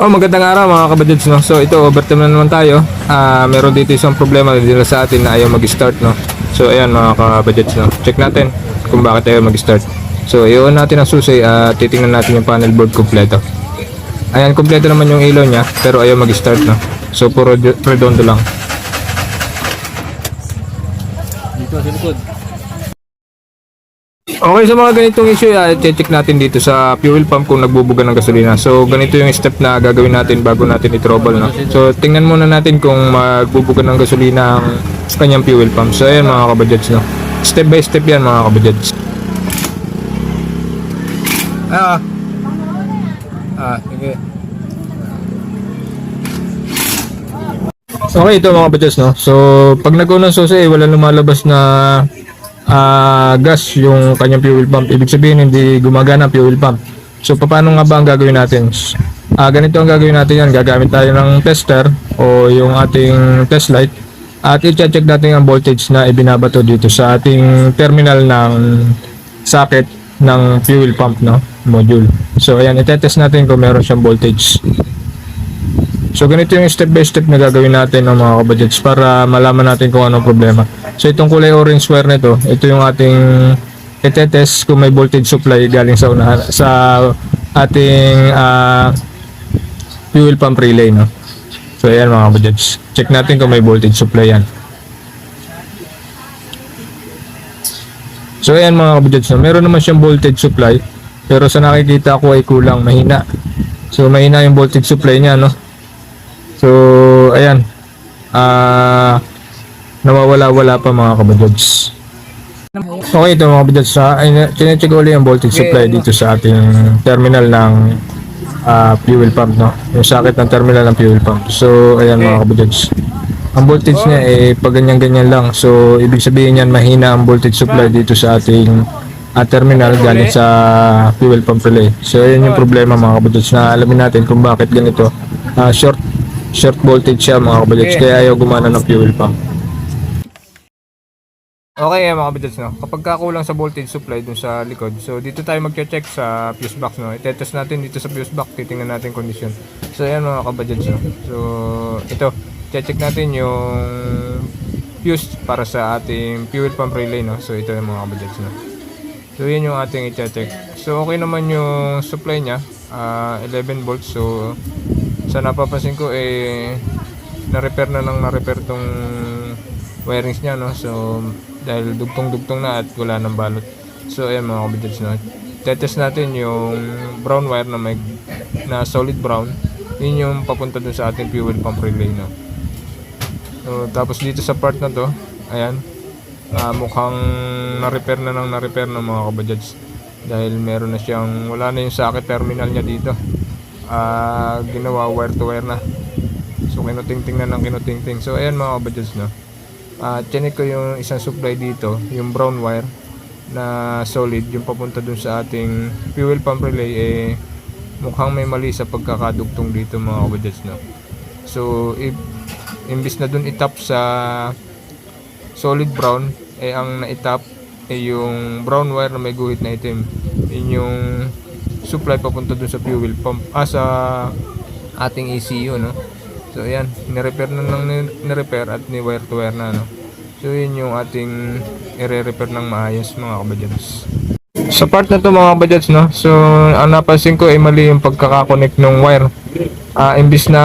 Oh, magandang araw mga kabadyads, no? So, ito, overtime na naman tayo. Ah, meron dito isang problema nila sa atin na ayaw mag-start, no? So, ayan mga kabadyads, no? Check natin kung bakit ayaw mag-start. So, iyon natin ang susi at titingnan natin yung panel board kompleto. Ayan, kompleto naman yung ilaw niya, pero ayaw mag-start, no? So, puro redondo lang. Dito sa likod. Okay, sa mga ganitong issue, uh, check natin dito sa fuel pump kung nagbubuga ng gasolina. So, ganito yung step na gagawin natin bago natin i-trouble, no? So, tingnan muna natin kung magbubuga ng gasolina ang kanyang fuel pump. So, ayan mga kabadyads, no? Step by step yan mga kabadyads. Ah, ah, sige. Okay, ito mga kabadyads, no? So, pag nag-unang susi, eh, wala lumalabas na ah gas yung kanyang fuel pump. Ibig sabihin hindi gumagana ang fuel pump. So paano nga ba ang gagawin natin? Ah ganito ang gagawin natin yan. Gagamit tayo ng tester o yung ating test light at i-check natin ang voltage na ibinabato dito sa ating terminal ng socket ng fuel pump no module. So ayan, i-test natin kung meron siyang voltage. So ganito yung step by step na gagawin natin ng mga kabadgets para malaman natin kung anong problema. So itong kulay orange wire nito, ito yung ating itetest kung may voltage supply galing sa unahan, sa ating ah, fuel pump relay no. So ayan mga kabadgets. Check natin kung may voltage supply yan. So ayan mga kabadgets, no? meron naman siyang voltage supply pero sa nakikita ko ay kulang, mahina. So mahina yung voltage supply niya no. So, ayan. Ah, nawawala-wala pa mga kabadods. Okay, ito mga? Ay, chinecheck ulit yung voltage supply dito sa ating terminal ng ah, fuel pump, no? Yung socket ng terminal ng fuel pump. So, ayan mga kabadods. Ang voltage niya eh pag ganyan-ganyan lang. So, ibig sabihin yan mahina ang voltage supply dito sa ating ah, terminal galing sa fuel pump relay. So, ayan yung problema mga kabadods na alamin natin kung bakit ganito. Ah, short short voltage siya mga kabadods kaya ayaw gumana ng fuel pump. Okay mga kabadods no, kapag kakulang sa voltage supply dun sa likod, so dito tayo magche-check sa fuse box no. Itetest natin dito sa fuse box, titingnan natin condition. So ayan mga kabadods no. So ito, check natin yung fuse para sa ating fuel pump relay no. So ito yung mga kabadods no. So yun yung ating i-check. So okay naman yung supply niya, ah, 11 volts. So sa napapansin ko eh na-repair na nang na-repair tong wirings niya no. So dahil dugtong-dugtong na at wala nang balot. So ayan mga kabidits no. Tetest natin yung brown wire na may na solid brown. Yun yung papunta dun sa ating fuel pump relay no. So, tapos dito sa part na to, ayan, ah, mukhang na-repair na nang na-repair ng mga kabajads dahil meron na siyang wala na yung socket terminal niya dito ah ginawa wire to wire na. So kinutingting na ng kinutingting. So ayan mga kabajads no? Ah chinek ko yung isang supply dito yung brown wire na solid yung papunta dun sa ating fuel pump relay eh mukhang may mali sa pagkakadugtong dito mga kabajads no? So if imbis na dun itap sa solid brown eh ang naitap eh yung brown wire na may guhit na itim. Yun yung supply papunta dun sa fuel pump. Ah sa ating ECU no? So ayan. Ni-repair na nang ni- ni-repair at ni wire to wire na no? So yun yung ating i-repair ng maayos mga kabadyans sa part na to mga kabadyans no? So ang napansin ko ay mali yung pagkakakonect ng wire. Ah imbis na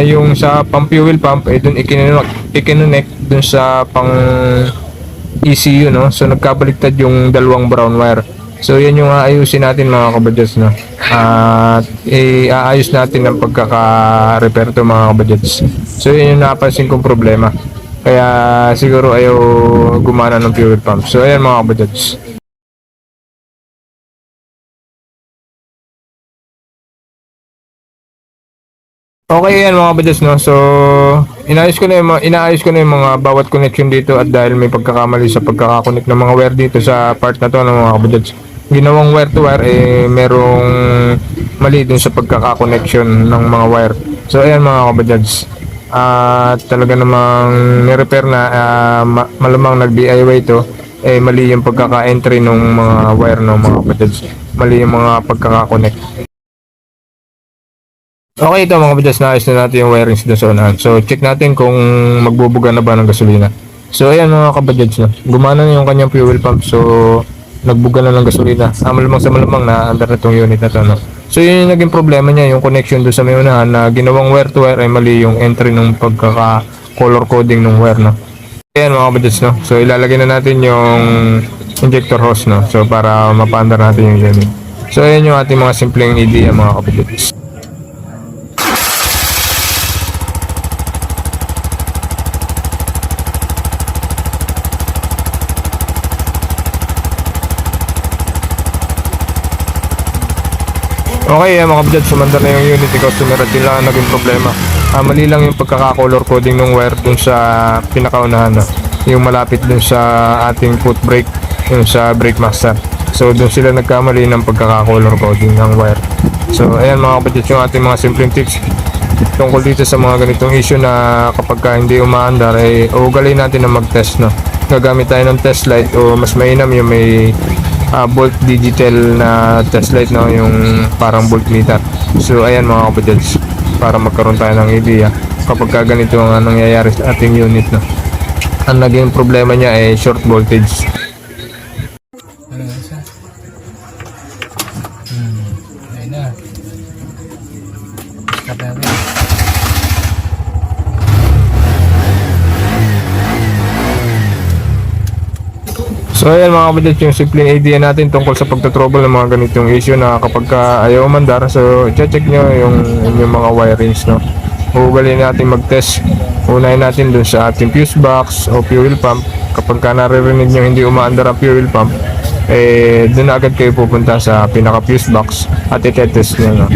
yung sa pang fuel pump eh dun ikinonect ikinonect dun sa pang ECU no? So nagkabaliktad yung dalawang brown wire so yan yung aayusin natin mga kabadyats no? At iaayos natin ang pagkaka-repair to mga kabadyats so yun yung napansin kong problema. Kaya siguro ayaw gumana ng fuel pump. So ayan mga kabadyats Okay yan mga kabadyats no. So inayos ko na yung inaayos ko na yung mga bawat connection dito at dahil may pagkakamali sa pagkakakonect ng mga wire dito sa part na to ng mga kabadyats. Ginawang wire to wire eh merong mali dun sa pagkakakonnection ng mga wire. So ayan mga kabadyats. At talaga namang ni-repair na ah, ma- malamang nag-DIY to eh mali yung pagkaka-entry ng mga wire ng mga kabadyats. Mali yung mga pagkaka-connect. Okay ito mga kabadyas, naayos na natin yung wirings doon sa unahan. So check natin kung magbubuga na ba ng gasolina. So ayan mga kabadyas, no? gumana na yung kanyang fuel pump. So nagbuga na ng gasolina. Ah, malamang sa malamang na under na itong unit na to. No? So yun yung naging problema niya, yung connection doon sa may unahan na ginawang wire to wire ay mali yung entry ng pagkaka color coding ng wire. No? Ayan mga kabadyas, no? So ilalagay na natin yung injector hose, no? So para mapaandar natin yung unit. So ayan yung ating mga simpleng idea mga kabadyas. Okay, uh, mga kabjad, sumandar na yung unit ni customer at yun lang ang naging problema. Ah, mali lang yung pagkaka-color coding ng wire dun sa pinakaunahan. No? Yung malapit dun sa ating foot brake, yung sa brake master. So, dun sila nagkamali ng pagkaka-color coding ng wire. So, ayan mga kabjad, yung ating mga simpleng tips tungkol dito sa mga ganitong issue na kapag ka hindi umaandar, eh, uugalin natin na mag-test. No? Gagamit tayo ng test light o mas mainam yung may ah, volt digital na test light no? Yung parang voltmeter so ayan mga kapadyals para magkaroon tayo ng idea kapag ka ganito ang nangyayari sa ating unit no? Ang naging problema niya ay short voltage So ayan mga kapatid, yung simpleng idea natin tungkol sa pagtatrouble ng mga ganitong issue na kapag ka ayaw mandar, so check nyo yung, yung mga wirings no. Uugalin natin mag-test. Unahin natin dun sa ating fuse box o fuel pump. Kapag ka naririnig nyo hindi umaandar ang fuel pump, eh dun agad kayo pupunta sa pinaka fuse box at itetest nyo no.